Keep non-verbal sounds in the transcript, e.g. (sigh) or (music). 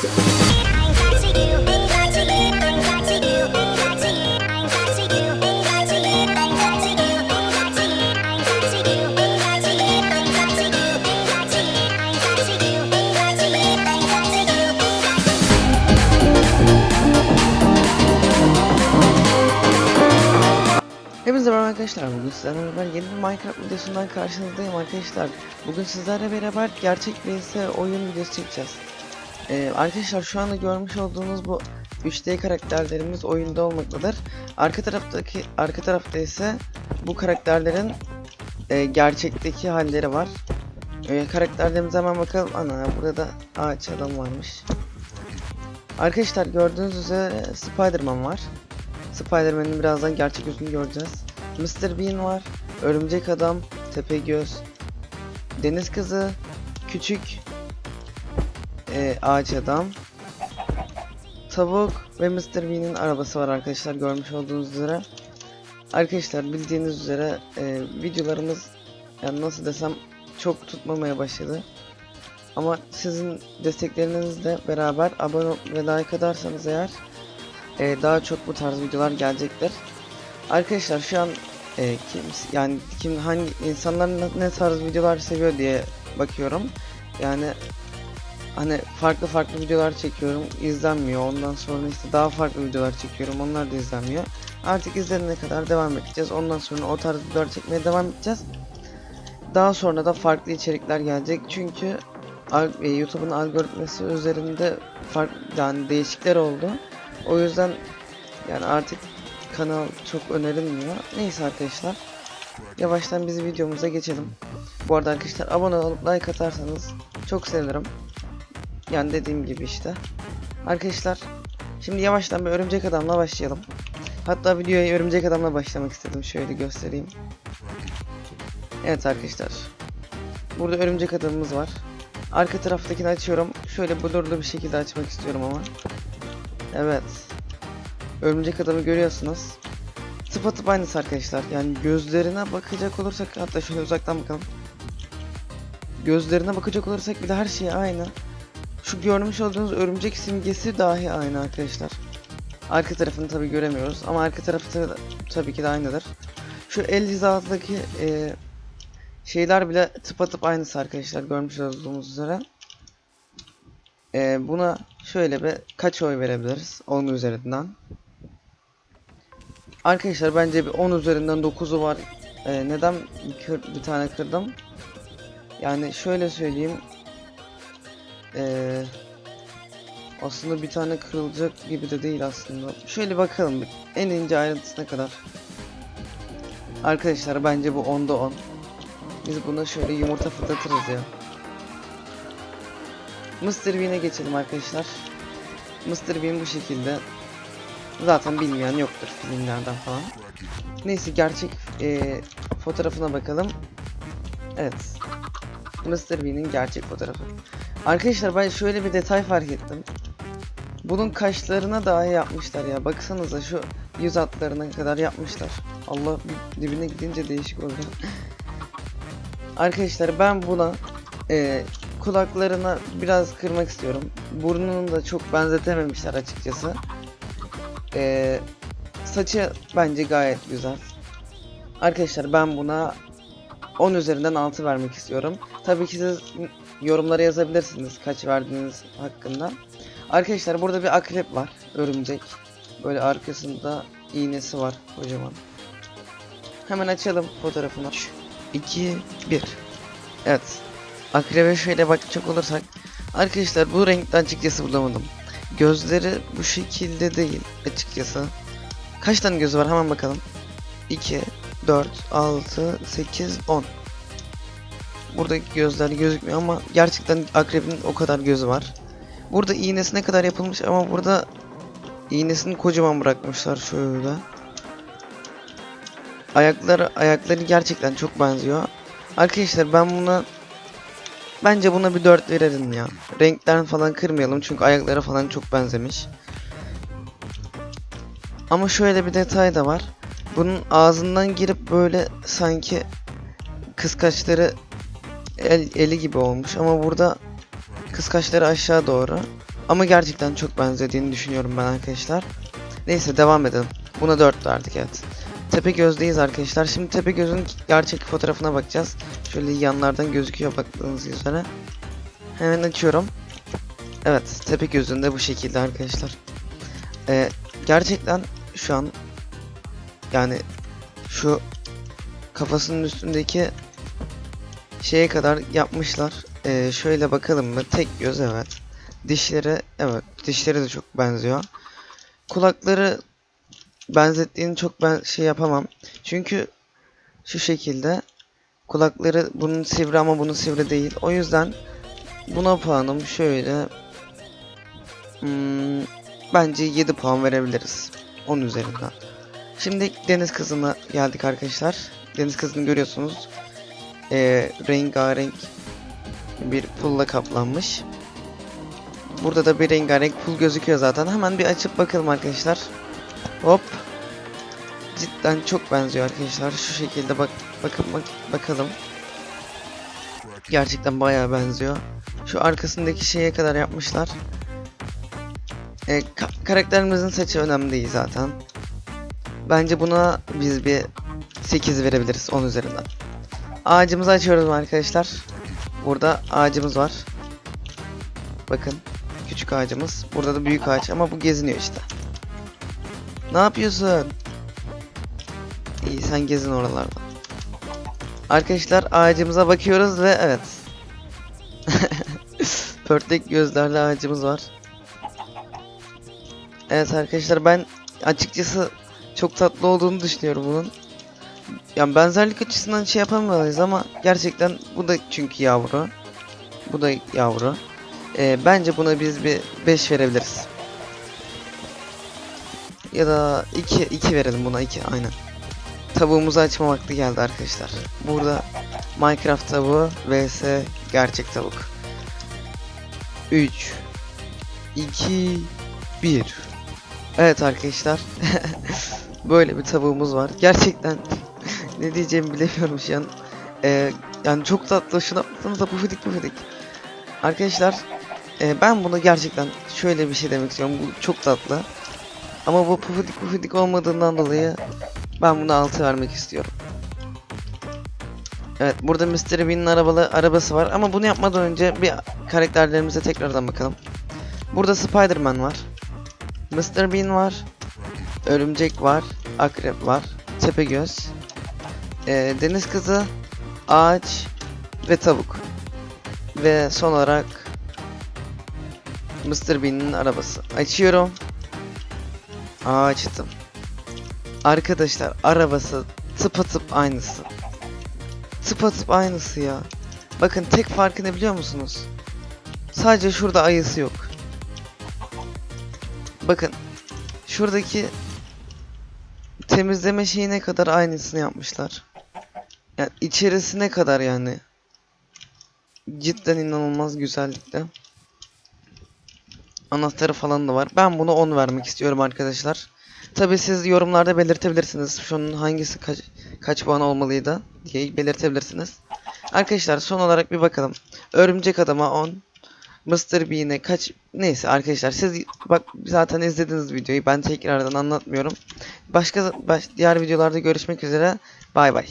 Hepinize merhaba arkadaşlar. Bugün sizlerle beraber yeni bir Minecraft videosundan karşınızdayım arkadaşlar. Bugün sizlerle beraber gerçek vs oyun videosu çekeceğiz. Ee, arkadaşlar şu anda görmüş olduğunuz bu 3D karakterlerimiz oyunda olmaktadır. Arka taraftaki arka tarafta ise bu karakterlerin e, gerçekteki halleri var. E, karakterlerimize hemen bakalım. Ana burada da ağaç adam varmış. Arkadaşlar gördüğünüz üzere Spider-Man var. Spider-Man'in birazdan gerçek yüzünü göreceğiz. Mr. Bean var, Örümcek Adam, Tepegöz, Deniz Kızı, Küçük e, Ağaç Adam, Tavuk ve Mr. Bean'in arabası var arkadaşlar görmüş olduğunuz üzere. Arkadaşlar bildiğiniz üzere e, videolarımız yani nasıl desem çok tutmamaya başladı. Ama sizin desteklerinizle beraber abone ve like atarsanız eğer e, daha çok bu tarz videolar gelecektir. Arkadaşlar şu an e, kim yani kim hangi insanlar ne tarz videolar seviyor diye bakıyorum. Yani hani farklı farklı videolar çekiyorum izlenmiyor. Ondan sonra işte daha farklı videolar çekiyorum. Onlar da izlenmiyor. Artık izlenene kadar devam edeceğiz. Ondan sonra o tarz videolar çekmeye devam edeceğiz. Daha sonra da farklı içerikler gelecek. Çünkü e, YouTube'un algoritması üzerinde farklı yani değişiklikler oldu. O yüzden yani artık kanal çok önerilmiyor. Neyse arkadaşlar. Yavaştan biz videomuza geçelim. Bu arada arkadaşlar abone olup like atarsanız çok sevinirim. Yani dediğim gibi işte. Arkadaşlar şimdi yavaştan bir örümcek adamla başlayalım. Hatta videoya örümcek adamla başlamak istedim. Şöyle göstereyim. Evet arkadaşlar. Burada örümcek adamımız var. Arka taraftakini açıyorum. Şöyle blurlu bir şekilde açmak istiyorum ama. Evet. Örümcek adamı görüyorsunuz. Tıpatıp aynısı arkadaşlar. Yani gözlerine bakacak olursak hatta şöyle uzaktan bakalım. Gözlerine bakacak olursak bir de her şey aynı. Şu görmüş olduğunuz örümcek simgesi dahi aynı arkadaşlar. Arka tarafını tabi göremiyoruz ama arka tarafı da tabii ki de aynıdır. Şu el hizasındaki e, şeyler bile tıpatıp aynısı arkadaşlar görmüş olduğumuz üzere. E, buna şöyle bir kaç oy verebiliriz 10 üzerinden. Arkadaşlar bence bir 10 üzerinden 9'u var. E, neden bir, bir tane kırdım? Yani şöyle söyleyeyim. E, aslında bir tane kırılacak gibi de değil aslında. Şöyle bakalım en ince ayrıntısına kadar. Arkadaşlar bence bu 10'da 10. Biz buna şöyle yumurta fırlatırız ya. Mr. Bean'e geçelim arkadaşlar. Mr. Bean bu şekilde. Zaten bilmeyen yoktur filmlerden falan. Neyse gerçek eee, fotoğrafına bakalım. Evet. Mr. Bean'in gerçek fotoğrafı. Arkadaşlar ben şöyle bir detay fark ettim. Bunun kaşlarına dahi yapmışlar ya. Baksanıza şu yüz hatlarına kadar yapmışlar. Allah dibine gidince değişik oldu. Arkadaşlar ben buna eee, kulaklarına biraz kırmak istiyorum. Burnunu da çok benzetememişler açıkçası. Eee, saçı bence gayet güzel. Arkadaşlar ben buna 10 üzerinden 6 vermek istiyorum. Tabii ki siz yorumlara yazabilirsiniz kaç verdiğiniz hakkında. Arkadaşlar burada bir akrep var. Örümcek. Böyle arkasında iğnesi var kocaman. Hemen açalım fotoğrafını. 2 1 Evet. Akrebe şöyle bakacak olursak Arkadaşlar bu renkten açıkçası bulamadım. Gözleri bu şekilde değil açıkçası. Kaç tane gözü var hemen bakalım. 2 4 6 8 10 Buradaki gözler gözükmüyor ama gerçekten akrebin o kadar gözü var. Burada iğnesine kadar yapılmış ama burada iğnesini kocaman bırakmışlar şöyle. Ayakları ayakları gerçekten çok benziyor. Arkadaşlar ben buna bence buna bir 4 veririm ya. Renklerini falan kırmayalım çünkü ayakları falan çok benzemiş. Ama şöyle bir detay da var. Bunun ağzından girip böyle sanki kıskaçları el, eli gibi olmuş ama burada kıskaçları aşağı doğru. Ama gerçekten çok benzediğini düşünüyorum ben arkadaşlar. Neyse devam edelim. Buna 4 verdik evet. Tepegöz'deyiz arkadaşlar. Şimdi Tepegöz'ün gerçek fotoğrafına bakacağız. Şöyle yanlardan gözüküyor baktığınız üzere. Hemen açıyorum. Evet Tepegöz'ün de bu şekilde arkadaşlar. Ee, gerçekten şu an yani şu kafasının üstündeki şeye kadar yapmışlar. Ee, şöyle bakalım mı? Tek göz evet. Dişleri evet dişleri de çok benziyor. Kulakları benzettiğini çok ben şey yapamam. Çünkü şu şekilde kulakları bunun sivri ama bunun sivri değil. O yüzden buna puanım şöyle hmm, bence 7 puan verebiliriz. 10 üzerinden. Şimdi deniz kızına geldik arkadaşlar. Deniz kızını görüyorsunuz. Ee, rengarenk bir pulla kaplanmış. Burada da bir rengarenk pul gözüküyor zaten. Hemen bir açıp bakalım arkadaşlar. Hop. Cidden çok benziyor arkadaşlar. Şu şekilde bak bakın bak bakalım. Gerçekten bayağı benziyor. Şu arkasındaki şeye kadar yapmışlar. Ee, ka- karakterimizin saçı önemli değil zaten. Bence buna biz bir 8 verebiliriz 10 üzerinden. Ağacımızı açıyoruz arkadaşlar. Burada ağacımız var. Bakın küçük ağacımız. Burada da büyük ağaç ama bu geziniyor işte. Ne yapıyorsun? İyi sen gezin oralarda. Arkadaşlar ağacımıza bakıyoruz ve evet. (laughs) Pörtlek gözlerli ağacımız var. Evet arkadaşlar ben açıkçası çok tatlı olduğunu düşünüyorum bunun. Yani benzerlik açısından şey yapamayız ama gerçekten bu da çünkü yavru. Bu da yavru. Ee, bence buna biz bir 5 verebiliriz. Ya da 2 2 verelim buna 2 aynen. Tavuğumuzu açma vakti geldi arkadaşlar. Burada Minecraft tavuğu vs gerçek tavuk. 3 2 1 Evet arkadaşlar. (laughs) Böyle bir tavuğumuz var. Gerçekten ne diyeceğimi bilemiyorum şu an. Ee, yani çok tatlı. Şuna baksanıza pufidik pufidik. Arkadaşlar e, ben bunu gerçekten şöyle bir şey demek istiyorum. Bu çok tatlı. Ama bu pufidik pufidik olmadığından dolayı ben buna 6 vermek istiyorum. Evet burada Mr. Bean'in arabalı arabası var ama bunu yapmadan önce bir karakterlerimize tekrardan bakalım. Burada Spider-Man var. Mr. Bean var. Örümcek var. Akrep var. Tepegöz. Ee, deniz kızı. Ağaç. Ve tavuk. Ve son olarak Mr. Bean'in arabası. Açıyorum. Aa, açtım. Arkadaşlar arabası tıpatıp aynısı. Tıpatıp aynısı ya. Bakın tek farkı ne biliyor musunuz? Sadece şurada ayısı yok. Bakın şuradaki temizleme şeyine kadar aynısını yapmışlar. Yani içerisine kadar yani. Cidden inanılmaz güzellikte. Anahtarı falan da var. Ben bunu 10 vermek istiyorum arkadaşlar. Tabi siz yorumlarda belirtebilirsiniz. Şunun hangisi kaç, kaç puan olmalıydı diye belirtebilirsiniz. Arkadaşlar son olarak bir bakalım. Örümcek Adam'a 10. Mr. Bean'e kaç... Neyse arkadaşlar siz bak zaten izlediniz videoyu. Ben tekrardan anlatmıyorum. Başka baş, diğer videolarda görüşmek üzere. Bay bay.